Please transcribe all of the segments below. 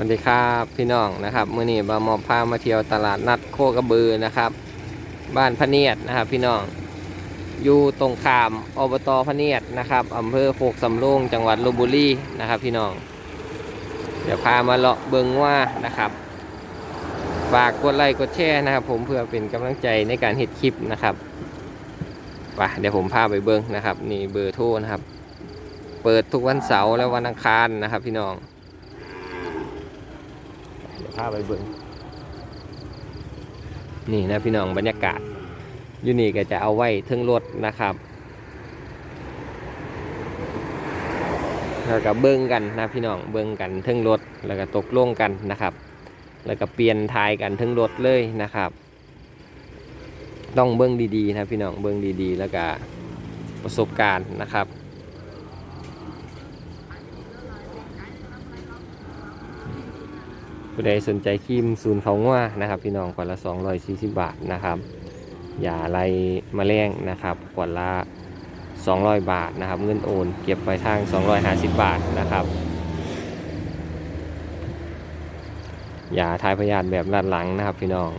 สวัสดีครับพี่น้องนะครับมื่อนี้บามอบพามาเที่ยวตลาดนัดโคกระบือนะครับ บ้านพะเนียดนะครับ พี่น้องอยู่ตรงขามอบตพะเนียดนะครับอำเภอโคกสำโรงจังหวัดลบบุรีนะครับ พี่น้อง เดี๋ยวพามาเลาะเบิงว่านะครับฝากกดไลค์กดแชร์นะครับ ผมเพื่อเป็นกำลังใจในการเฮ็ดคลิปนะครับไปเดี๋ยวผมพาไปเบิงนะครับนี่เบอร์โทรนะครับ เปิดทุกวันเสาร์และวันอังคารนะครับ พี่น้อง เดี๋ยวพาไปเบิ่งนี่นะพี่น้องบรรยากาศอยู่นี่ก็จะเอาไว้ทึงรถนะครับแล้วก็เบิ่งกันนะพี่น้องเบิ่งกันทึงรถแล้วก็ตกลงกันนะครับ แล้วก็เปลี่ยนทายกันทึงรถเลยนะครับ ต้องเบิ่งดีๆนะพี่น้องเบิ่งดีๆ แล้วก็ประสบการณ์นะครับ ผู้ใดสนใจครีมศูนย์เขาง่วนะครับพี่น้องขวดละ240 บาทนะครับอย่าไรมาแรงนะครับขวดละ 200 บาทนะครับ เงินโอน เก็บไปทาง 250 บาทนะครับยาทายพยาธิแบบลัดหลังนะครับ พี่น้อง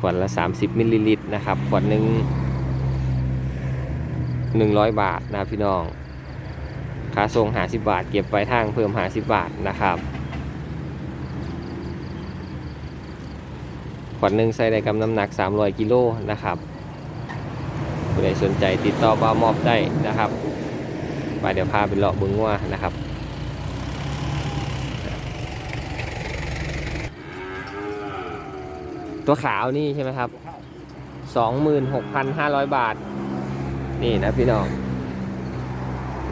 ขวดละ 30มิลลิลิตรนะครับขวดหนึ่ง100 บาทนะพี่น้องค่าส่ง50 บาท เก็บไปทางเพิ่ม50 บาทนะครับ ขวดหนึ่งใส่ได้กับน้ำหนัก 300กิโลนะครับผู้ใดสนใจติดต่อบ้ามอบได้นะครับไปเดี๋ยวพาไปเลาะบึงว่านะครับตัวขาวนี่ใช่ไหมครับ 26,500 บาท นี่นะพี่น้อง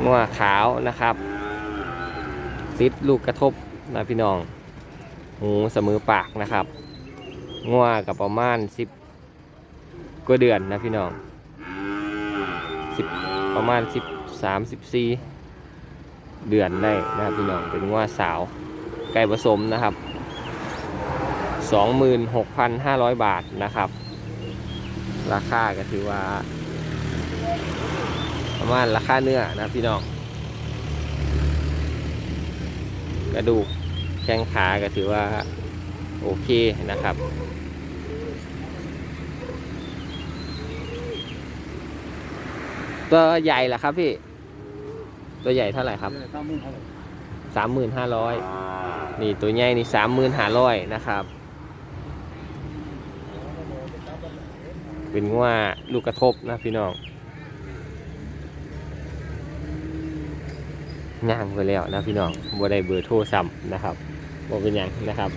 งัวขาวนะครับ ติดลูกกระทบนะพี่น้องหูเสมอปากนะครับ งัวกับประมาณสิบกว่าเดือนนะพี่น้องสิบประมาณสิบสามสิบสี่เดือนได้นะครับพี่น้องเป็นงัวสาวไก่ผสมนะครับสองหมื่นหกพันห้าร้อยบาทนะครับ ราคาก็ถือว่า ประมาณราคาเนื้อนะพี่น้องกระดูกแข้งขาก็ถือว่า โอเคนะครับ ตัวใหญ่เหรอครับพี่ ตัวใหญ่เท่าไหร่ครับสามหมื่นห้าร้อยนี่ตัวใหญ่นี่สามหมื่นห้าร้อยนะครับ เป็นว่าลูกกระทบนะพี่น้องย่างไปแล้วนะพี่น้องบ่ได้เบอร์โทรซ้ำนะครับบ่เป็นหยังนะครับ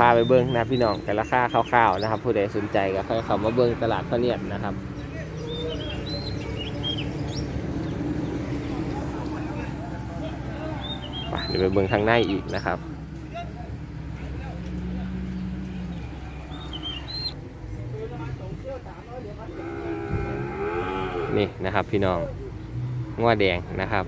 พาไปเบิ้งนะพี่น้องแต่ราคาคร่าวๆนะครับ ผู้ใดสนใจก็ค่อยเข้ามาเบิ้งตลาดพะเนียดนะครับไปเดี๋ยวไปเบิ้งทางในอีกนะครับนี่นะครับพี่น้องงัวแดงนะครับ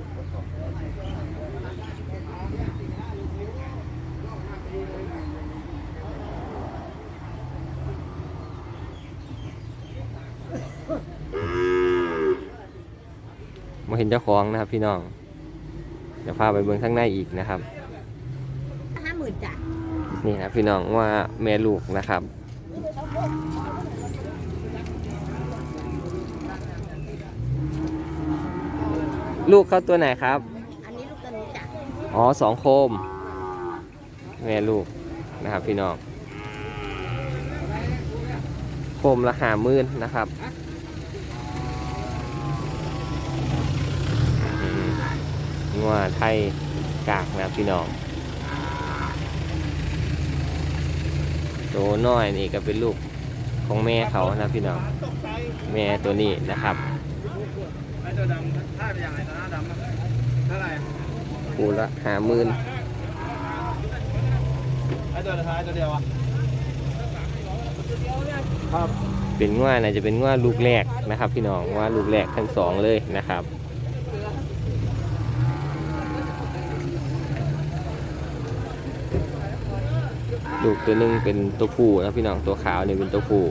มาเห็นเจ้าของนะครับ พี่น้องเดี๋ยวพาไปเบิ่งข้างในอีกนะครับห้าหมื่นจ้ะนี่นะพี่น้องว่าแม่ลูกนะครับลูกเขาตัวไหนครับ อันนี้ลูกตัวนี้จ้ะ อ๋อสองโคม แม่ลูกนะครับพี่น้อง โคมละหามื่นนะครับ งัวไทยกากนะพี่น้องโตน้อยนี่ก็เป็นลูกของแม่เขานะพี่น้องแม่ตัวนี้นะครับไอ้ตัวดำท่าเป็นยังไงตัวหน้าดำอะเท่าไหร่คูละหามื่นไอ้ตัวท้ายตัวเดียวอะครับเป็นง่วน่าจะเป็นง่วลูกแรกนะครับ พี่น้องว่าลูกแรกทั้งสองเลยนะครับ ลูกตัวหนึงเป็นตัวผู้นะพี่น้องตัวขาวนี่เป็นตัวผู้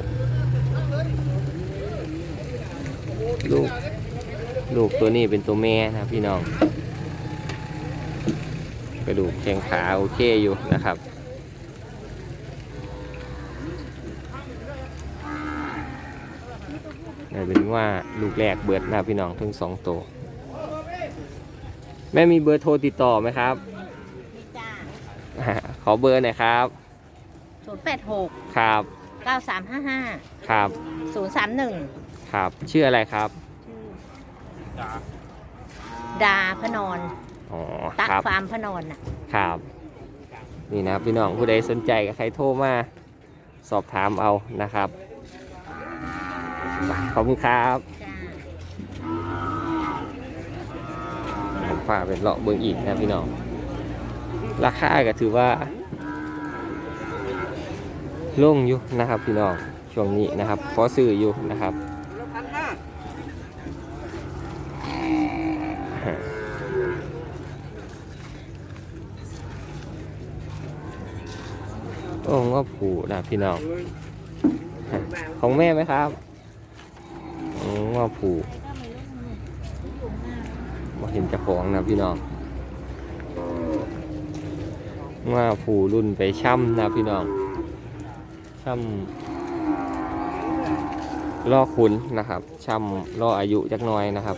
ลูกลูกตัวนี้เป็นตัวแม่นะพี่น้องกระดูกแข้งขาโอเคอยู่นะครับนี่เป็นว่าลูกแรกเบิดนะครับพี่น้องทั้งสองตัวแม่มีเบอร์โทรติดต่อไหมครับนี่จ้าขอเบอร์หน่อยครับ ศูนย์แปดหกครับเก้าสามห้าห้าครับศูนย์สามหนึ่งครับชื่ออะไรครับดาพนอนอ๋อตักครับฟาร์มพนอนน่ะ ครับ นี่นะครับพี่น้องผู้ใดสนใจกับใครโทรมาสอบถามเอานะครับขอบคุณครับ จ้าฝากเป็นเลาะเบิงอีกนะพี่น้อง ราคาก็ถือว่า ลงอยู่นะครับพี่น้องช่วงนี้นะครับพอซื้ออยู่นะครับโอ้งอผูนะพี่น้องของแม่ไหมครับอ๋องอผูมาเห็นจะของนะพี่น้องว่าผูรุ่นไปช่ำนะพี่น้อง ช่ำล่อขุนนะครับช่ำล่ออายุจักน้อยนะครับ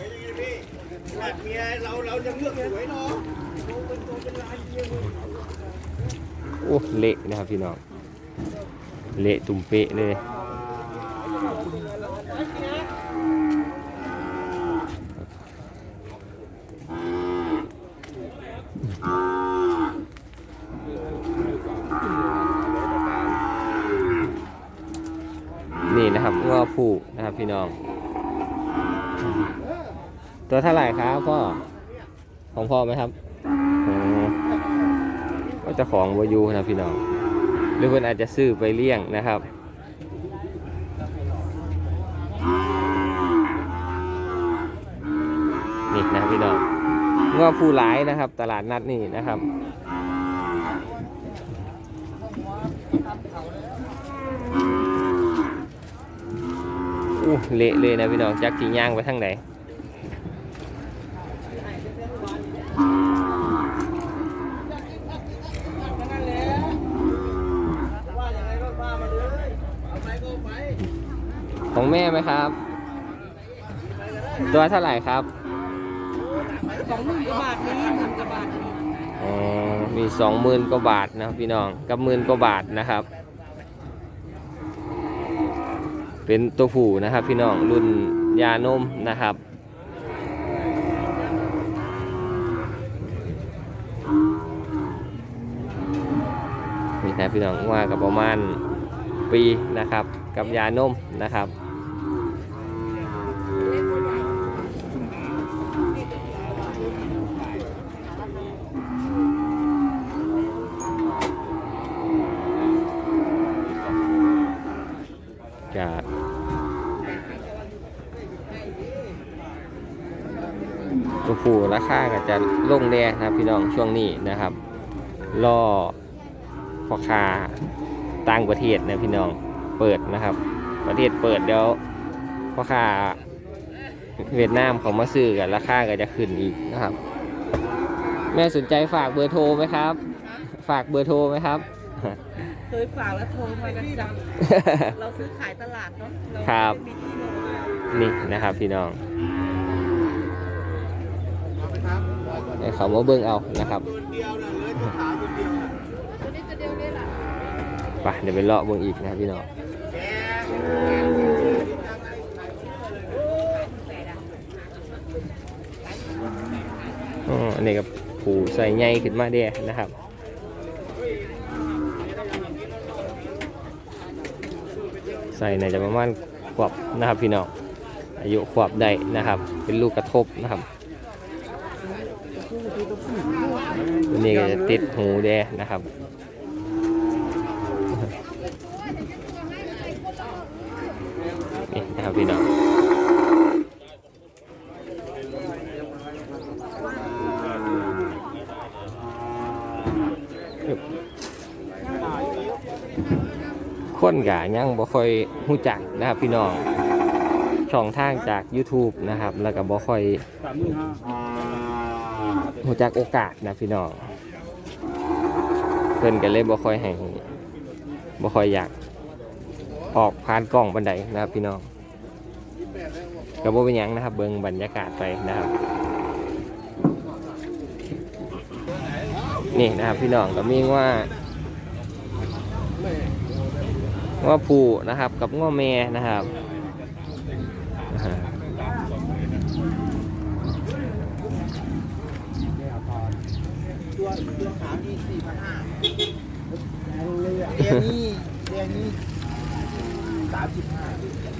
โอ้เละนะครับพี่น้อง เละตุ่มเปะเลย นี่นะครับงอ ผูนะครับพี่น้อง ตัวเท่าไหร่ครับพ่อของพ่อไหมครับก็จะของวายูนะพี่น้อง หรือเพื่อนอาจจะซื้อไปเลี้ยงนะครับนี่นะพี่น้องว่าผู้ร้ายนะครับ ตลาดนัดนี่นะครับ เละเลยนะพี่น้องจักจีย่างไปทางไหนว่าอย่างไรก็ว่ามาเลยเอาไปก็ไปของแม่ไหมครับ ตัวเท่าไหร่ครับสองหมื่นกว่าบาทนี้หมื่นกว่าบาทนี้อ๋อมีสองหมื่นกว่าบาทนะครับพี่น้องกับหมื่นกว่าบาทนะครับ เป็นตัวผู้นะครับ พี่น้องรุ่นยานมนะครับนี่นะพี่น้องว่ากับประมาณปีนะครับ กับยานมนะครับ จะตัวผู้ราคา ก็จะลงแดงนะครับพี่น้องช่วงนี้นะครับล่อพ่อค้าต่างประเทศนะพี่น้องเปิดนะครับ ประเทศเปิดเดี๋ยวพ่อค้าเวียดนามเขามาซื้อกันราคาก็จะขึ้นอีกนะครับ แม่สนใจฝากเบอร์โทรไหมครับ ฝากเบอร์โทรไหมครับ เคยฝากแล้วโทรมากันจังเราซื้อขายตลาดเนาะเาครับไม่มีที่ลงนี่นะครับพี่น้อง ให้เขามาเบิ่งเอานะครับไปเดี๋ยวไปเลาะเบิ่งอีกนะครับพี่น้องอ๋ออันนี้กับผูใส่ใหญ่ขึ้นมาเด้นะครับใส่ในจะประมาณขวบนะครับพี่น้องอายุขวบได้นะครับ เป็นลูกกระทบนะครับตัว นี้ก็จะติดหูแดนะครับ นี่นะครับพี่น้องคนกะยังบ่ค่อยหูจักนะครับพี่น้องช่องทางจาก YouTube นะครับ แล้วก็บ่ค่อยหมื่นห้าหูจักโอกาสนะพี่น้อง เพิ่นก็เลยบ่ค่อยให้บ่ค่อยอยากออกผ่านกล้องบันไดนะครับพี่น้องก็บ่เป็นหยังนะครับ เบิ่งบรรยากาศไปนะครับ นี่นะครับพี่น้องก็มีว่าว่าผูนะครับ กับง้อแม่นะครับตัว เรียนนี่เรียนนี่สามสิบห้า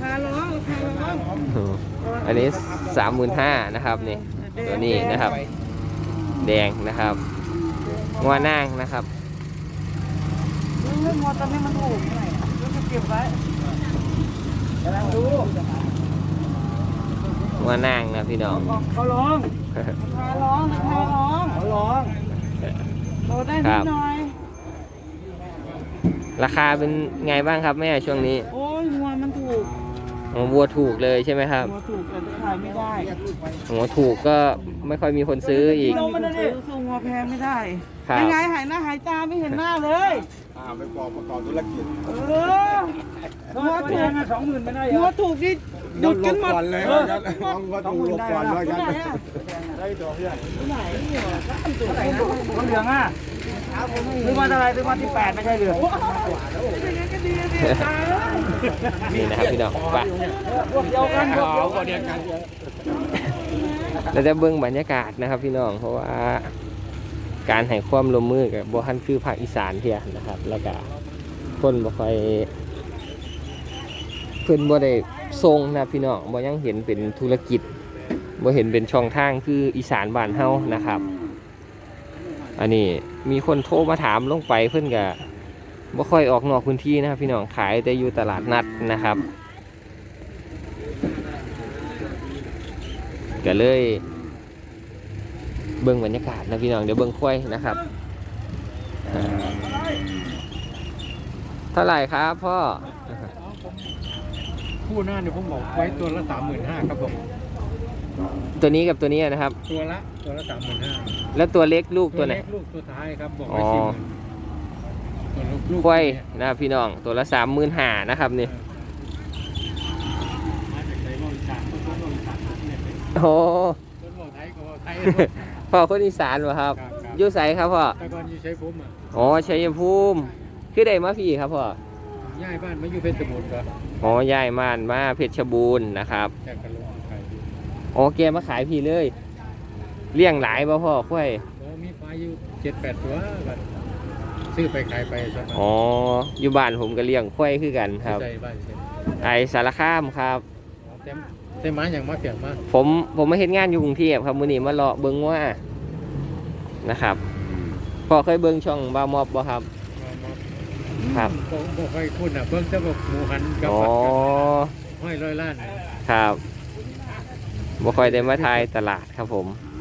พาร้องพาร้องอันนี้สามหมื่นห้านะครับนี่ตัวนี้นะครับ แดงนะครับงวนั่งนะครับเรื่องมอตอนนี้มันถูกไงก็จะเก็บไว้กำลังดูงวนั่งนะพี่น้องเขาร้องพาร้องพาร้องเขาร้องโตได้นิดหน่อย ราคาเป็นไงบ้างครับแม่ช่วงนี้โอ้ยงัวมันถูกอ๋อวัวถูกเลยใช่ไหมครับงัวถูกแต่ขายไม่ได้อ๋อถูกก็ไม่ค่อยมีคนซื้ออีกเรามันซื้อสู้งัวแพงไม่ได้ครับ ยังไงหายหน้าหายตาไม่เห็นหน้าเลยอ่าไปกอบประกอบธุรกิจเอองัวถูกสองหมื่นไม่ได้งัวถูกนี่หยุดกันหมดก่อนเลยเออครับต้องต้องลบก่อนว่าที่กันไหนอะได้ตัวเพื่อนที่ไหนเนี่ยเท่าไหร่นะมันเหลืองอะ ซื้อมาเท่าไหรซื้อมาที่แปดไม่ใช่เหลืองเป็นไงก็ดีอะสิตายแล้วนี่นะครับพี่น้องไปพวกเดียวกันพวกเดียวกันเราจะเบิ่งบรรยากาศนะครับ พี่น้องเพราะว่า การให้ความร่วมมือกับบ่ทันคือภาคอีสานเทียนะครับ แล้วก็คนบ่ค่อยเพิ่นบ่ได้ทรงนะพี่น้องบ่ยังเห็นเป็นธุรกิจบ่เห็นเป็นช่องทางคืออีสานบ้านเฮานะครับ อันนี้มีคนโทรมาถามลงไปเพิ่นก็บ่ค่อยออกนอกพื้นที่นะครับ พี่น้องขายแต่อยู่ตลาดนัดนะครับก็เลย เบิ่งบรรยากาศนะพี่น้องเดี๋ยวเบิ่งควายนะครับอ่าเท่าไหร่ครับพ่อคู่หน้าเนี่ยผมบอกไว้ตัวละสามหมื่นห้าครับผมตัวนี้กับตัวนี้นะครับ ตัวละ ตัวละสามหมื่นห้าแล้วตัวเล็กลูกตัวไหนเล็กลูกตัวท้ายครับบอกอ๋ไว้อสี่หมื่นตัวลูกลูกควายนะครับพี่น้องตัวละสามหมื่นห้านะครับนี่มาจากไหนบอกอีสานต้นบอกอีสานเนี่ยโอ้ต้นบอกไทยก็บอกไทยพ่อคนอีสานวะครับครับครับอยู่ไสครับพ่อแต่ก่อนอยู่ใช้ผมอะอ๋อชัยภูมิคือได้มาพี่ครับพ่อย้ายบ้านมาอยู่เพชรบูรณ์ก็อ๋อย้ายม่านมาเพชรบูรณ์นะครับแจกกันลงขายอยู่อ๋อแกมาขายพี่เลย เลี้ยงหลายป่ะพ่อควายโอ้มีควายอยู่เจ็ดแปดตัวบัดซื้อไปขายไปใช่ไหมอ๋ออยู่บ้านผมก็เลี้ยงควายคือกันครับใช่บ้านใช่ไอสารคามครับเต็มเต็มไม้อย่างมาเปียกมาผมผมมาเห็นงานอยู่กรุงเทพครับมื้อนี้มาเลาะเบิ่งว่านะครับพอเคยเบิ่งช่องบามอบบ่ครับครับผมบอกให้คุณอะเบิ่งแต่บอกหมูหันกับอ๋อผัดกับห้อยร้อยล้านครับบ่ค่อยได้มาทายตลาดครับผมไปเฮ็ด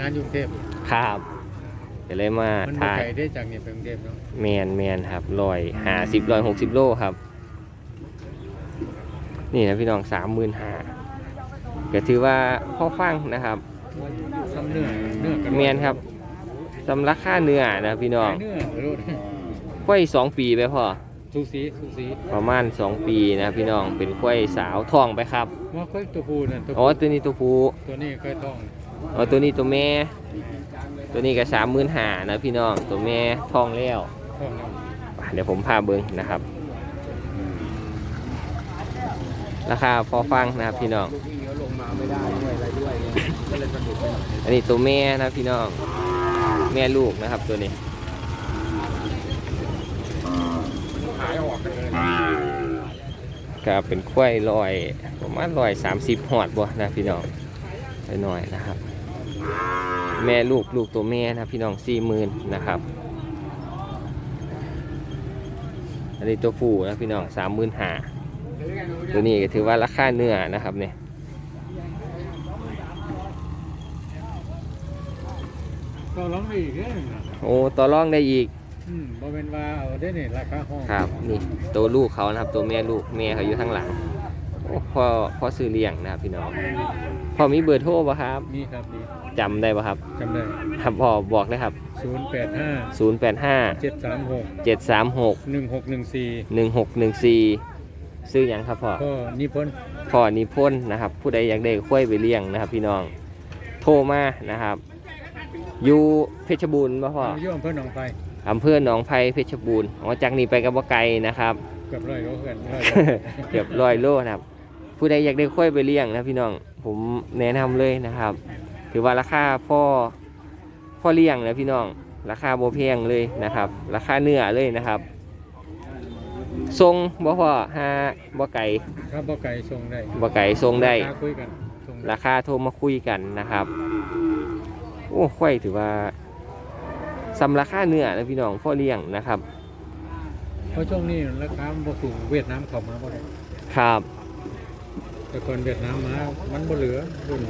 งานอยู่กรุงเทพครับก็เลยมามันบ่ทายไกลได้จากเนี่ยไปกรุงเทพเนาะแมนแมนครับร้อยห้าสิบร้อยหกสิบโลครับ นี่นะพี่น้องสามหมื่นห้าก็ถือว่าพ่อฟังนะครับ ซ้ำเนื้อเนื้อกันแมนครับสำหรับค่าเนื้อนะพี่น้องขายเนื้อโลดค่อยสองปีไปพ่อสูสีสูสีประมาณ2ปีนะพี่น้องเป็นกล้วยสาวทองไปครับว่าค่อยตัวผู้นั่นตัวอ๋อผู้ตัวนี้ตัวผู้ตัวนี้ค่อยท้อง อ๋อตัวนี้ตัวแม่ ตัวนี้ก็สามหมื่นหานะพี่น้อง ตัวแม่ทองแล้วท้องเดี๋ยวผมพาเบิ้งนะครับ ราคาพอฟังนะครับพี่น้อง อันนี้ตัวแม่นะพี่น้อง แม่ลูกนะครับตัวนี้ก็เป็นกล้วยลอยประมาณลอยสามสิบหอดบ่นะพี่น้องไปหน่อยนะครับ แม่ลูกลูกตัวแม่นะพี่น้องสี่หมื่นนะครับ อันนี้ตัวผู้นะพี่น้องสามหมื่นห้าตัวนี้ก็ถือว่าราคาเนื้อนะครับเนี่ยก็ร้องไปอีกเรื่องนะโอ้ต่อรองได้อีกอืมบ่เป็นว่าเอาได้เนี่ยราคาห้องครับนี่ตัวลูกเขานะครับ ตัวแม่ลูกแม่เขาอยู่ข้างหลังโอ้ พ่อพ่อซื้อเลี้ยงนะครับพี่น้องพ่อมีเบอร์โทรป่ะครับนี่ครับนี่จำได้ป่ะครับ จำได้ครับพ่อบอกเลยครับ ศูนย์แปดห้า085 เจ็ดสามหก736 หนึ่งหกหนึ่งสี่1614 ซื้อหยังครับพ่อก็นิพนธ์พ่อนิพนธ์นะครับ ผู้ใดอยากได้ข้วยไปเลี้ยงนะครับ พี่น้องโทรมานะครับ อยู่เพชรบูรณ์ป่ะพ่ออยู่อำเภอหนองไผ่อำเภอหนองไผ่เพชรบูรณ์อ๋อจากนี้ไปกับบ่ไกลนะครับ เกือบร้อยโลเกินร้อยเกือบร้อยโลนะครับ ผู้ใดอยากได้ข้วยไปเลี้ยงนะพี่น้องผมแนะนำเลยนะครับ ถือว่าราคาพ่อพ่อเลี้ยงนะพี่น้อง ราคาโบแพงเลยนะครับ ราคาเนื้อเลยนะครับทรงบ่พอห้าบ่ไก่ครับบ่ไก่ส่งได้บ่ไก่ทรงได้ราคาคุยกันส่งได้ราคาโทรมาคุยกันนะครับโอ้ค่อยถือว่าสำราคาเนื้อนะพี่น้องพ่อเลี้ยงนะครับเพราะช่วงนี้ราคามันบ่สูงเวียดนามเข้ามาบ่ได้ครับ แต่ก่อนเวียดนามมา มันบ่เหลือรุ่น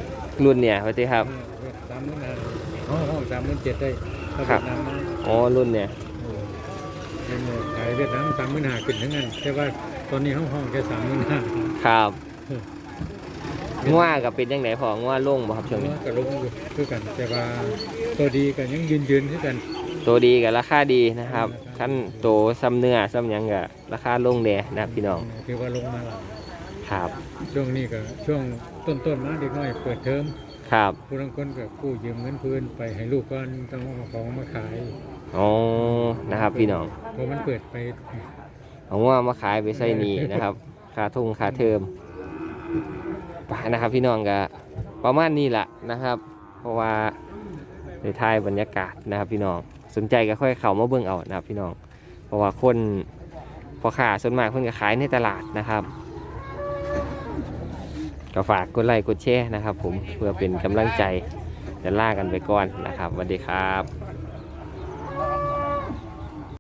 รุ่นเนี่ยพอดีครับ เวียดสามหมื่นห้าห้องห้องสามหมื่นเจ็ดได้ถ้าครัเวีบยดนามมาอ๋อรุ่นเนี่ยโอ้เป็นหมดขายเวียดนามสามหมื่นห้าขึ้นทั้งนั้นแต่ว่าตอนนี้ห้องห้องแค่สามหมื่นห้าครับง่วกับเป็นยังไงพอง่วลงบ่ครับช่วงนี้ก็ลงอยู่คือกัน แต่ว่าตัวดีก็ยังยืนยืนคือกัน ตัวดีกับราคาดีนะครับขั้นโตซ้ำเนื้อซ้ำหยังกับราคาลงแดนะครับพี่น้องคือว่าลงมาหลัง ครับ ช่วงนี้ก็ช่วงต้นๆมาเด็กน้อยเปิดเทอมครับผู้บางคนก็กู้ยืมเงินเพื่อนไปให้ลูกก่อนต้องเอาของมาขายอ๋อนะครับพี่น้องเพราะมันเปิดไปเอาง่วมาขายไปใส่หนีนะครับค่าทุ่งค่าเทอมไปนะครับ พี่น้องก็ประมาณนี้แหละนะครับ เพราะว่าในท้ายบรรยากาศนะครับ พี่น้องสนใจก็ค่อยเข้ามาเบิ่งเอานะครับ พี่น้อง เพราะว่าคนพอขาส่วนมากคนก็ขายในตลาดนะครับ ก็ฝากกดไลค์กดแชร์นะครับ ผมเพื่อเป็นกำลังใจจะล่ากันไปก่อนนะครับสวัสดีครับ